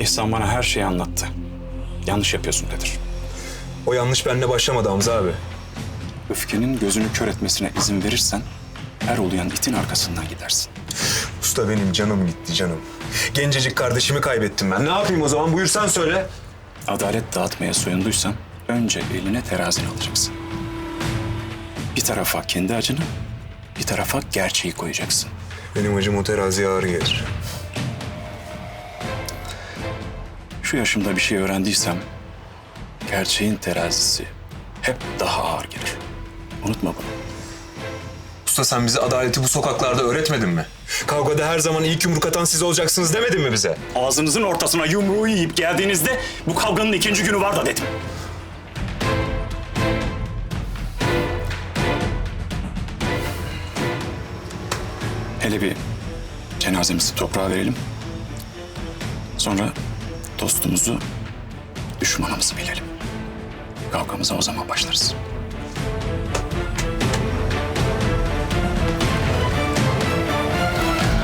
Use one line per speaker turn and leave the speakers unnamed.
İhsan bana her şeyi anlattı. Yanlış yapıyorsun Kadir.
O yanlış benimle başlamadı Hamza abi.
Öfkenin gözünü kör etmesine izin verirsen her oluyan itin arkasından gidersin.
Usta benim canım gitti canım. Gencecik kardeşimi kaybettim ben. Ne yapayım o zaman? Buyur sen söyle.
Adalet dağıtmaya soyunduysan önce eline terazini alacaksın. Bir tarafa kendi acını, bir tarafa gerçeği koyacaksın.
Benim acım o teraziye ağır gelir.
Şu yaşımda bir şey öğrendiysem gerçeğin terazisi hep daha ağır gelir. Unutma bunu.
Usta sen bize adaleti bu sokaklarda öğretmedin mi? Kavgada her zaman ilk yumruk atan siz olacaksınız demedin mi bize?
Ağzınızın ortasına yumruğu yiyip geldiğinizde bu kavganın ikinci günü var da dedim. Hele bir cenazemizi toprağa verelim. Sonra dostumuzu, düşmanımızı bilelim. Kavgamıza o zaman başlarız.